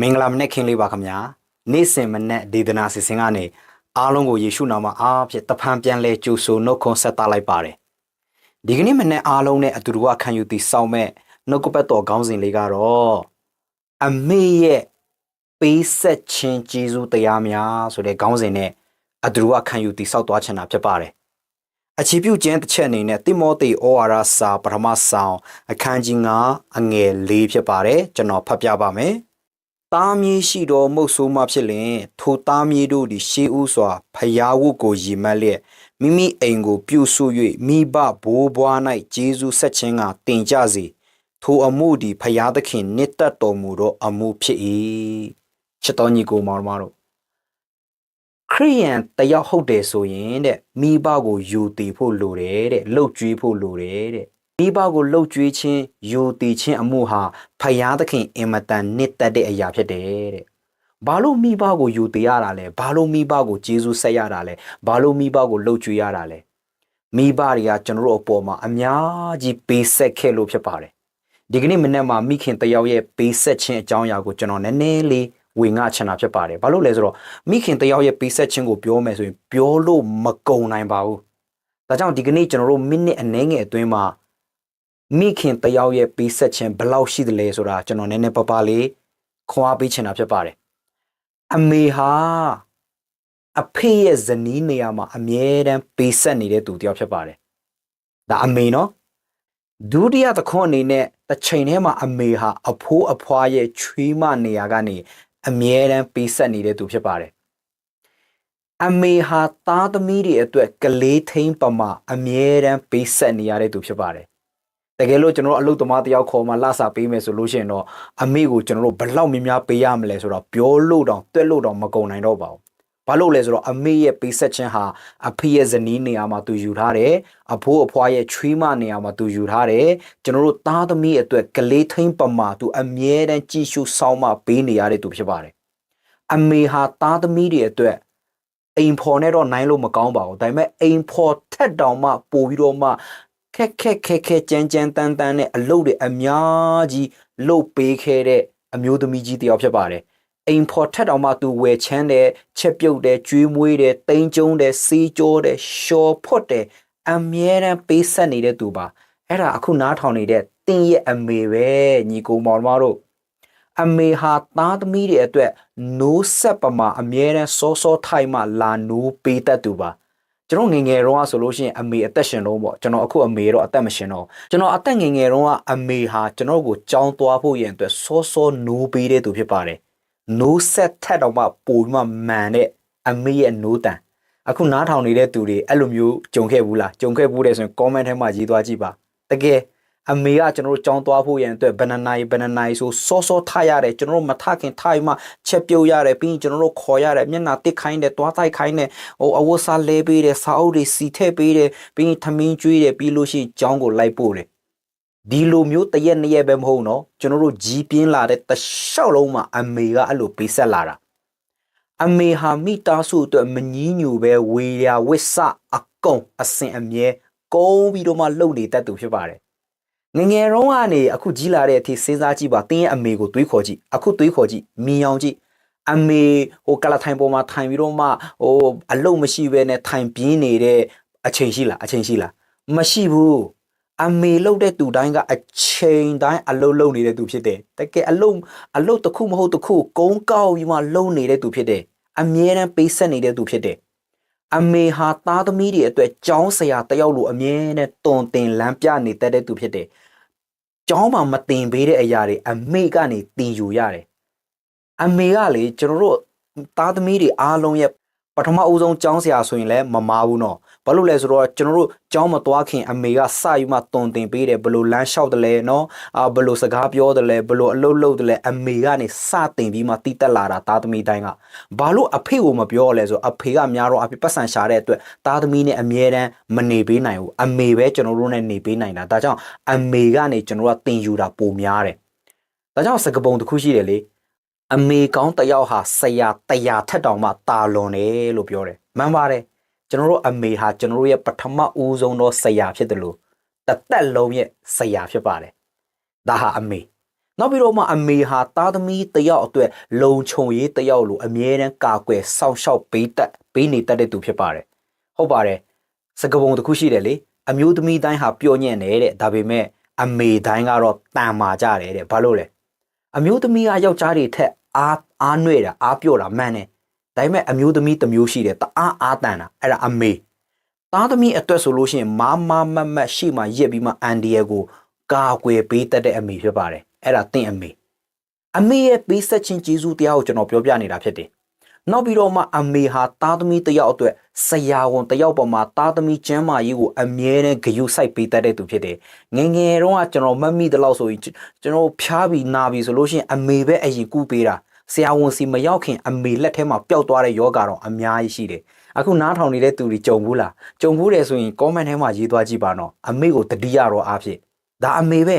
မင်္ဂလာမနေ့ခင်းလေးပါခင်ဗျာနေ့စဉ်မနေ့ဒေသနာစီစဉ်ကနေအားလုံးကိုယေရှုနာမအားဖြင့်တဖန်ပြန်လဲကြိုဆိုနှုတ်ခွန်းဆက်သလိုက်ပါတယ်ဒီကနေ့မနေ့အားလုံးနဲ့အတူတူကခံယူတည်ဆောင်မဲ့နှုတ်ကပတ်တော်ခေါင်းစဉ်လေးကတော့အမေရဲ့ပေးဆက်ခြင်းကျေးဇူးတရားများဆိုတဲ့ခေါင်းစဉ်နဲ့အတူတူကခံယူတည်ဆောက်သွားချင်တာဖြစ်ပါတယ်အခြေပြုကျမ်းတစ်ချက်အနေနဲ့တိမောသေဩဝါဒစာပထမဆောင်အခန်းကြီး9အငယ်၄ဖြစ်ပါတယ်ကျွန်တော်ဖတ်ပြပါမယ်။ သားမြေးရှိတော်မုတ်ဆိုးမှဖြစ်လင်ထိုသားမြေးတို့သည်ရှေးဥစွာဖျားဝုတ်ကိုရည်မှတ်လျက်မိမိအိမ်ကိုပြုစု၍မိဘဘိုးဘွား၌ဂျေဇုဆက်ခြင်းကတင်ကြစေထိုအမှုသည်ဖျားသခင်နှစ်သက်တော်မူသောအမှုဖြစ်၏ချစ်တော်ညီကိုမောင်မတို့ခရိယန်တယောက်ဟုတ်တယ်ဆိုရင်တဲ့မိဘကိုယူတည်ဖို့လိုတယ်တဲ့လှုပ်ကြွေးဖို့လိုတယ်တဲ့ မိဘကိုလှုပ်ကြွေးခြင်းယူတည်ခြင်းအမှုဟာဖယားသခင်အင်မတန်နှစ်သက်တဲ့အရာဖြစ်တယ်တဲ့ဘာလို့မိဘကိုယူတည်ရတာလဲဘာလို့မိဘကိုကျေးဇူးဆက်ရတာလဲဘာလို့မိဘကိုလှုပ်ကြွေးရတာလဲမိဘတွေကကျွန်တော်တို့အပေါ်မှာအများကြီးပေးဆက်ခဲ့လို့ဖြစ်ပါတယ်ဒီကနေ့မနေ့မှာမိခင်တယောက်ရဲ့ပေးဆက်ခြင်းအကြောင်းအရာကိုကျွန်တော်နည်းနည်းလေးဝေငှချင်တာဖြစ်ပါတယ်။ဘာလို့လဲဆိုတော့မိခင်တယောက်ရဲ့ပေးဆက်ခြင်းကိုပြောမယ်ဆိုရင်ပြောလို့မကုန်နိုင်ပါဘူး။ဒါကြောင့်ဒီကနေ့ကျွန်တော်တို့မိနစ်အနည်းငယ်အတွင်းမှာ မိခင်တယောက်ရဲ့ပေးဆက်ခြင်းဘယ်လောက်ရှိသလဲဆိုတာကျွန်တော်နည်းနည်းပပလေးခွာပေးချင်တာဖြစ်ပါတယ်။အမေဟာအဖေရဲ့ဇနီးနေရာမှာအမြဲတမ်းပေးဆက်နေတဲ့သူတယောက်ဖြစ်ပါတယ်။ဒါအမေနော်ဒုတိယသခွန်းအနေနဲ့တစ်ချိန်ထဲမှာအမေဟာအဖိုးအဖွားရဲ့ချွေးမနေရာကနေအမြဲတမ်းပေးဆက်နေတဲ့သူဖြစ်ပါတယ်။အမေဟာသားသမီးတွေအတွက်ကလေးထိန်ပမာအမြဲတမ်းပေးဆက်နေရတဲ့သူဖြစ်ပါတယ်။ တကယ်လို့ကျွန်တော်တို့အလုပ်သမားတယောက်ခေါ်မှလစာပေးမယ်ဆိုလို့ရှိရင်တော့အမေကိုကျွန်တော်တို့ဘယ်လောက်များများပေးရမလဲဆိုတော့ပြောလို့တောင်တွက်လို့တောင်မကုန်နိုင်တော့ပါဘူး။ဘာလို့လဲဆိုတော့အမေရဲ့ပေးဆက်ခြင်းဟာအဖေရဲ့ဇနီးနေရာမှာသူယူထားတယ်။အဖိုးအဖွားရဲ့ချွေးမနေရာမှာသူယူထားတယ်။ကျွန်တော်တို့သားသမီးအတွက်ကလေးထိန်ပမာသူအမြဲတမ်းကြည့်ရှုစောင့်မပေးနေရတဲ့သူဖြစ်ပါတယ်။အမေဟာသားသမီးတွေအတွက်အိမ်ဖော်နဲ့တော့နိုင်လို့မကောင်းပါဘူးဒါပေမဲ့အိမ်ဖော်ထက်တောင်မှပို့ပြီးတော့မှ ခက်ခက်ခက်ခက်ကြမ်းကြမ်းတန်းတန်းနဲ့အလုပ်တွေအများကြီးလုပ်ပေးခဲ့တဲ့အမျိုးသမီးကြီးတစ်ယောက်ဖြစ်ပါတယ်အိမ်ဖော်ထက်တောင်မှသူဝယ်ချမ်းတယ်ချက်ပြုတ်တယ်ကျွေးမွေးတယ်တိန်ကျုံတယ်စီးကြောတယ်ရှော်ဖွတ်တယ်အမြဲတမ်းပေးဆက်နေတဲ့သူပါအဲ့ဒါအခုနားထောင်နေတဲ့တင်းရဲ့အမေပဲညီကိုမောင်မတို့အမေဟာသားသမီးတွေအတွက်နိုးဆက်ပမာအမြဲတမ်းစောစောထိုက်မှလာနိုးပေးတတ်သူပါ ကျွန်တော်ငယ်ငယ်တုန်းကဆိုလို့ရှိရင်အမေအသက်ရှင်တော့ပေါ့ကျွန်တော်အခုအမေတော့အသက်မရှင်တော့ကျွန်တော်အသက်ငယ်ငယ်တုန်းကအမေဟာကျွန်တော်ကိုကြောင်းသွားဖို့ရန်အတွက်စောစောနိုးပေးတဲ့သူဖြစ်ပါတယ်နိုးဆက်ထက်တော့မှပိုပြီးမှမှန်တဲ့အမေရဲ့နိုးတန်အခုနားထောင်နေတဲ့သူတွေအဲ့လိုမျိုးကြုံခဲ့ဘူးလားကြုံခဲ့ဘူးတဲ့ဆိုရင် comment ထဲမှာရေးသွားကြည့်ပါတကယ် အမေကကျွန်တော်တို့ကြောင်းသွားဖို့ရန်အတွက်ဘယ်နှနိုင်ဘယ်နှနိုင်ဆိုစောစောထားရတယ်ကျွန်တော်တို့မထခင်ထားမှချက်ပြုတ်ရတယ်ပြီးရင်ကျွန်တော်တို့ခေါ်ရတယ်မျက်နှာတစ်ခိုင်းတယ်တွားတိုက်ခိုင်းတယ်ဟိုအဝတ်စားလဲပေးတယ်စာအုပ်တွေစီထည့်ပေးတယ်ပြီးရင်ထမင်းကျွေးတယ်ပြီးလို့ရှိရင်ကြောင်းကိုလိုက်ပို့တယ်ဒီလိုမျိုးတရက်နှစ်ရက်ပဲမဟုတ်တော့ကျွန်တော်တို့ကြီးပြင်းလာတဲ့တလျှောက်လုံးမှာအမေကအဲ့လိုပေးဆက်လာတာအမေဟာမိသားစုအတွက်မငီးညူပဲဝေရဝစ်စအကုံအစင်အမြဲကုန်းပြီးတော့မှလှုပ်နေတတ်သူဖြစ်ပါတယ် ငငယ်တုန်းကနေအခုကြီးလာတဲ့အထိစဉ်းစားကြည့်ပါတင်းရဲ့အမေကိုတွေးခေါ်ကြည့်အခုတွေးခေါ်ကြည့်မြင်အောင်ကြည့်အမေဟိုကလာထိုင်ပေါ်မှာထိုင်ပြီးတော့မှဟိုအလုံးမရှိဘဲနဲ့ထိုင်ပြင်းနေတဲ့အချိန်ရှိလားအချိန်ရှိလားမရှိဘူးအမေလှုပ်တဲ့သူတိုင်းကအချိန်တိုင်းအလုံးလုံးနေတဲ့သူဖြစ်တယ်တကယ်အလုံးအလုံးတစ်ခုမဟုတ်တစ်ခုကုန်းကောက်ပြီးမှလုံနေတဲ့သူဖြစ်တယ်အမြဲတမ်းပေးဆက်နေတဲ့သူဖြစ်တယ် အမေဟာသားသမီးတွေအတွက်ကြောင်းဆရာတယောက်လိုအမြဲတမ်းတုံတင်လမ်းပြနေတတ်တဲ့သူဖြစ်တယ်။ကြောင်းမှာမတင်ပေးတဲ့အရာတွေအမေကနေတင်ယူရတယ်။အမေကလေကျွန်တော်တို့သားသမီးတွေအားလုံးရဲ့ပ ထမအဦးဆုံးကြောင်းဆရာဆိုရင်လည်းမမာဘူးနော်။ဘာလို့လဲဆိုတော့ကျွန်တော်တို့ကြောင်းမသွားခင်အမေကစယူမှတုံတင်ပေးတယ်ဘလို့လမ်းလျှောက်တယ်လဲနော်။အာဘလို့စကားပြောတယ်လဲဘလို့အလုပ်လုပ်တယ်လဲအမေကနေစတင်ပြီးမှတိတက်လာတာသားသမီးတိုင်းကဘာလို့အဖေကိုမပြောရလဲဆိုအဖေကများတော့အဖေပတ်စံရှာတဲ့အတွက်သားသမီးနဲ့အမြဲတမ်းမနေပေးနိုင်ဘူးအမေပဲကျွန်တော်တို့နဲ့နေပေးနိုင်တာဒါကြောင့်အမေကနေကျွန်တော်ကတင်ယူတာပိုများတယ်ဒါကြောင့်စကပုံတစ်ခုရှိတယ်လေ အမေကောင်းတယောက်ဟာဆရာတရာထက်တောင်မှတာလွန်တယ်လို့ပြောတယ်မှန်ပါတယ်ကျွန်တော်တို့အမေဟာကျွန်တော်တို့ရဲ့ပထမဦးဆုံးသောဆရာဖြစ်တယ်လို့တသက်လုံးရဲ့ဆရာဖြစ်ပါတယ်ဒါဟာအမေနောက်ပြီးတော့မှအမေဟာသားသမီးတစ်ယောက်အတွက်လုံခြုံရေးတစ်ယောက်လိုအမြဲတမ်းကာကွယ်စောင့်ရှောက်ပေးတတ်ပေးနေတတ်တဲ့သူဖြစ်ပါတယ်ဟုတ်ပါတယ်စကပုံတစ်ခုရှိတယ်လေအမျိုးသမီးတိုင်းဟာပျော့ညံ့နေတဲ့ဒါပေမဲ့အမေတိုင်းကတော့တန်မာကြတယ်တဲ့ဘာလို့လဲအမျိုးသမီးကယောက်ျားတွေထက် အားအားနှွဲ့တာအားပြော့တာမှန်တယ်ဒါပေမဲ့အမျိုးသမီးတစ်မျိုးရှိတယ်တအားအားတန်တာအဲ့ဒါအမေသားသမီးအတွက်ဆိုလို့ရှိရင်မာမမတ်မတ်ရှိမှရက်ပြီးမှအန်ဒီရဲ့ကိုကာကွယ်ပေးတတ်တဲ့အမေဖြစ်ပါတယ်အဲ့ဒါတင့်အမေအမေရဲ့ပေးဆက်ခြင်းကျေးဇူးတရားကိုကျွန်တော်ပြောပြနေတာဖြစ်တယ် နောက်ပြီးတော့မှအမေဟာသားသမီးတစ်ယောက်အတွက်ဆရာဝန်တစ်ယောက်ပေါ်မှာသားသမီးကျမ်းမာရေးကိုအမြဲတမ်းဂရုစိုက်ပေးတတ်တဲ့သူဖြစ်တယ်ငယ်ငယ်တုန်းကကျွန်တော်မတ်မိတဲ့လောက်ဆိုရင်ကျွန်တော်ဖျားပြီးနာပြီးဆိုလို့ရှိရင်အမေပဲအရင်ကူပေးတာဆရာဝန်စီမရောက်ခင်အမေလက်ထဲမှာပျောက်သွားတဲ့ယောဂါတော့အများကြီးရှိတယ်အခုနားထောင်နေတဲ့သူတွေကြုံဘူးလားကြုံဘူးတယ်ဆိုရင် comment ထဲမှာရေးသွားကြည့်ပါနော်အမေကိုတတိယတော့အားဖြင့်ဒါအမေပဲ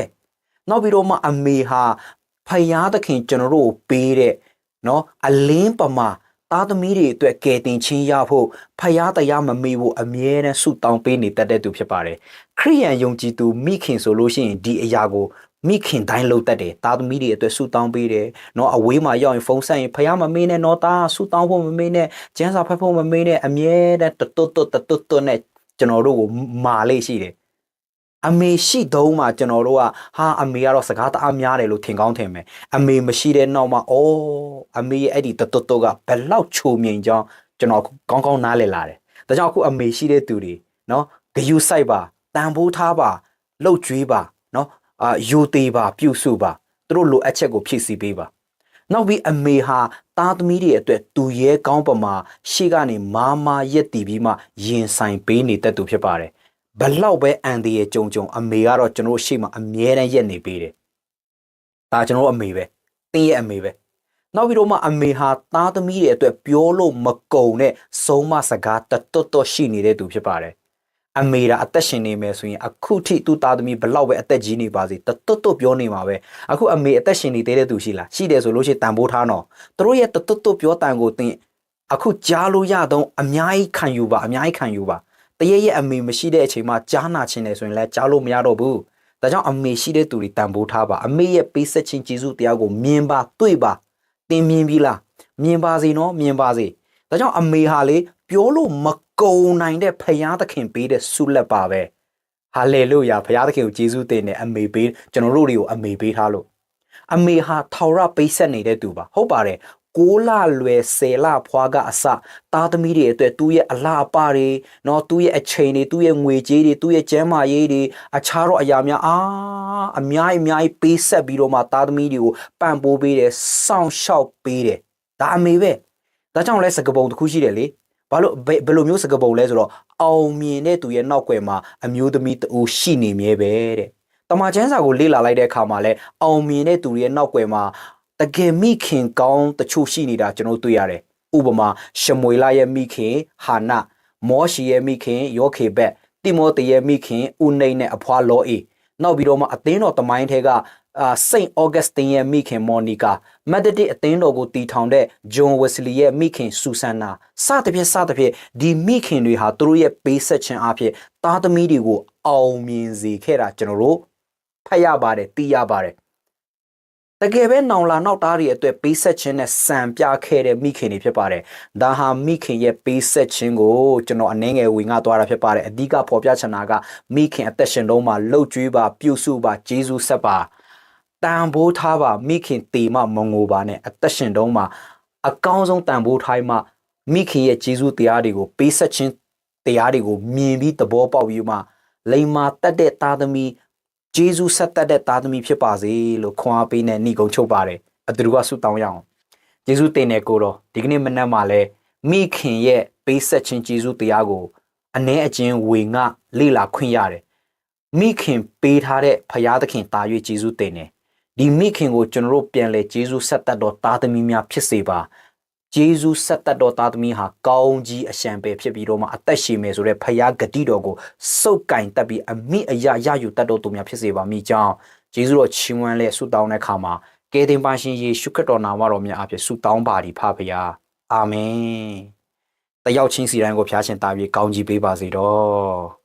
နောက်ပြီးတော့မှအမေဟာဖယားသခင်ကျွန်တော်တို့ကိုပေးတဲ့နော်အလင်းပမာ သားသမီးတွေအတွက်ကယ်တင်ခြင်းရဖို့ဖယားတရားမမေ့ဖို့အမြဲတမ်းဆုတောင်းပေးနေတတ်တဲ့သူဖြစ်ပါတယ်ခရိယန်ယုံကြည်သူမိခင်ဆိုလို့ရှိရင်ဒီအရာကိုမိခင်တိုင်းလုပ်တတ်တယ်သားသမီးတွေအတွက်ဆုတောင်းပေးတယ်เนาะအဝေးမှာရောက်ရင်ဖုန်းဆက်ရင်ဖယားမမေ့နဲ့เนาะသားဆုတောင်းဖို့မမေ့နဲ့ကျန်းစာဖတ်ဖို့မမေ့နဲ့အမြဲတမ်းတွတ်တွတ်တွတ်တွတ်တွတ်နဲ့ကျွန်တော်တို့ကိုမာလေးရှိတယ် အမေရှိတုံးမှာကျွန်တော်တို့ကဟာအမေကတော့စကားတအားများတယ်လို့ထင်ကောင်းထင်မယ်အမေမရှိတဲ့နောက်မှာအော်အမေရဲ့အဲ့ဒီတတွတ်တွတ်ကဘယ်လောက်ချိုမြိန်ကြောင်းကျွန်တော်ကောင်းကောင်းနားလည်လာတယ်ဒါကြောင့်အခုအမေရှိတဲ့သူတွေနော်ဂယူဆိုင်ပါတန်ဖိုးထားပါလှုပ်ကြွေးပါနော်အာယူသေးပါပြုစုပါသူတို့လိုအပ်ချက်ကိုဖြည့်ဆည်းပေးပါနောက်ပြီးအမေဟာသားသမီးတွေအတွက်သူရဲကောင်းပမာရှေ့ကနေမာမာရက်တည်ပြီးမှရင်ဆိုင်ပေးနေတတ်သူဖြစ်ပါတယ် ဘလောက်ပဲအန်ဒီရဲ့ကြုံကြုံအမေကတော့ကျွန်တော်ရှေ့မှာအမြဲတမ်းရက်နေပေးတယ်ဒါကျွန်တော်အမေပဲတင်းရဲ့အမေပဲနောက်ပြီးတော့မှအမေဟာသားသမီးတွေအတွက်ပြောလို့မကုံတဲ့ဆုံးမစကားတတွတ်တွတ်ရှိနေတဲ့သူဖြစ်ပါတယ်အမေရာအသက်ရှင်နေမယ်ဆိုရင်အခုထိသူ့သားသမီးဘလောက်ပဲအသက်ကြီးနေပါစေတတွတ်တွတ်ပြောနေမှာပဲအခုအမေအသက်ရှင်နေသေးတဲ့သူရှိလားရှိတယ်ဆိုလို့ရှိရင်တန်ဖိုးထားတော့သူတို့ရဲ့တတွတ်တွတ်ပြောတန်ကိုတင်အခုကြားလို့ရတော့အများကြီးခံယူပါအများကြီးခံယူပါ တရေရဲ့အမေမရှိတဲ့အချိန်မှာကြားနာခြင်းတယ်ဆိုရင်လည်းကြားလို့မရတော့ဘူးဒါကြောင့်အမေရှိတဲ့သူတွေတန်ဖိုးထားပါအမေရဲ့ပေးဆက်ခြင်းကျေးဇူးတရားကိုမြင်ပါတွေ့ပါတင်မြင်ပြီလားမြင်ပါစေနော်မြင်ပါစေဒါကြောင့်အမေဟာလေပြောလို့မကုံနိုင်တဲ့ဖယားသခင်ပေးတဲ့ဆုလက်ပါပဲဟာလေလုယာဖယားသခင်ကိုယေရှုတင်တဲ့အမေပေးကျွန်တော်တို့တွေကိုအမေပေးထားလို့အမေဟာထောင်ရပိတ်ဆက်နေတဲ့သူပါဟုတ်ပါတယ် 6လလွယ်10လဖွာကအစသားသမီးတွေအတွက်သူ့ရဲ့အလားအပတွေနော်သူ့ရဲ့အချိန်တွေသူ့ရဲ့ငွေကြေးတွေသူ့ရဲ့ကျန်းမာရေးတွေအခြားတော့အရာများအာအများကြီးအများကြီးပေးဆက်ပြီးတော့မှသားသမီးတွေကိုပံ့ပိုးပေးတယ်စောင့်ရှောက်ပေးတယ်ဒါအမေပဲဒါကြောင့်လဲစကပုံတစ်ခုရှိတယ်လေဘာလို့ဘယ်လိုမျိုးစကပုံလဲဆိုတော့အောင်မြင်တဲ့သူရဲ့နောက်ွယ်မှာအမျိုးသမီးတူရှိနေမြဲပဲတဲ့တမချန်းစာကိုလေ့လာလိုက်တဲ့အခါမှာလဲအောင်မြင်တဲ့သူရဲ့နောက်ွယ်မှာ တကယ်မိခင်ကောင်းတချို့ရှိနေတာကျွန်တော်တွေ့ရတယ်ဥပမာရှမွေလာရဲ့မိခင်ဟာနမောရှိရဲ့မိခင်ယောခေဘက်တိမောသေရဲ့မိခင်ဥနိတ်နဲ့အဖွာလောအေနောက်ပြီးတော့မှအသင်းတော်တမိုင်းထဲကအာစိန့်ဩဂတ်စတင်ရဲ့မိခင်မော်နီကာမက်ဒတစ်အသင်းတော်ကိုတီထောင်တဲ့ဂျွန်ဝက်စလီရဲ့မိခင်ဆူဆန်နာစသဖြင့်စသဖြင့်ဒီမိခင်တွေဟာသူတို့ရဲ့ပေးဆက်ခြင်းအဖြစ်သားသမီးတွေကိုအောင်မြင်စေခဲ့တာကျွန်တော်တို့ဖတ်ရပါတယ်သိရပါတယ် တကယ်ပဲနောင်လာနောက်သားတွေအတွက်ပေးဆက်ခြင်းနဲ့စံပြခဲ့တဲ့မိခင်တွေဖြစ်ပါတယ်။ဒါဟာမိခင်ရဲ့ပေးဆက်ခြင်းကိုကျွန်တော်အနှဲငယ်ဝင်ငါသွားတာဖြစ်ပါတယ်။အဓိကဖော်ပြချင်တာကမိခင်အသက်ရှင်တုန်းမှာလှုပ်ကြွေးပါပြုစုပါဂျေဇုဆက်ပါတန်ဖိုးထားပါမိခင်တေမမငိုပါနဲ့အသက်ရှင်တုန်းမှာအကောင်းဆုံးတန်ဖိုးထားမှမိခင်ရဲ့ဂျေဇုတရားတွေကိုပေးဆက်ခြင်းတရားတွေကိုမြင်ပြီးသဘောပေါက်ပြီးမှလိမ္မာတက်တဲ့သားသမီး ဂျေဇုဆက်သက်တဲ့သားသမီးဖြစ်ပါစေလို့ခွန်အားပေးနဲ့ဏိကုံချုပ်ပါတယ်အတူတူကဆုတောင်းရအောင်ဂျေဇုတင်တဲ့ကိုတော့ဒီကနေ့မနက်မှာလဲမိခင်ရဲ့ပေးဆက်ခြင်းဂျေဇုတရားကိုအ ਨੇ အချင်းဝေငှလေ့လာခွင့်ရတယ်မိခင်ပေးထားတဲ့ဖရာသခင်တာ၍ဂျေဇုတင်တယ်ဒီမိခင်ကိုကျွန်တော်တို့ပြန်လဲဂျေဇုဆက်သက်တော်သားသမီးများဖြစ်စေပါ ဂျေဇုဆက်သက်တော်သားသမီးဟာကောင်းကြီးအရှံပဲဖြစ်ပြီးတော့မှအသက်ရှင်မယ်ဆိုတဲ့ဖယားဂတိတော်ကိုစုပ်ကင်တက်ပြီးအမိအယရယူတတ်တော်သူများဖြစ်စေပါမိကြောင်းဂျေဇုတော်ချီးမွမ်းလဲဆုတောင်းတဲ့အခါမှာကယ်တင်ပါရှင်ယေရှုခရစ်တော်နာမတော်မြတ်အဖြစ်ဆုတောင်းပါသည်ဖဖယားအာမင်တယောက်ချင်းစီတိုင်းကိုဖျားရှင်တာပြီးကောင်းကြီးပေးပါစေတော့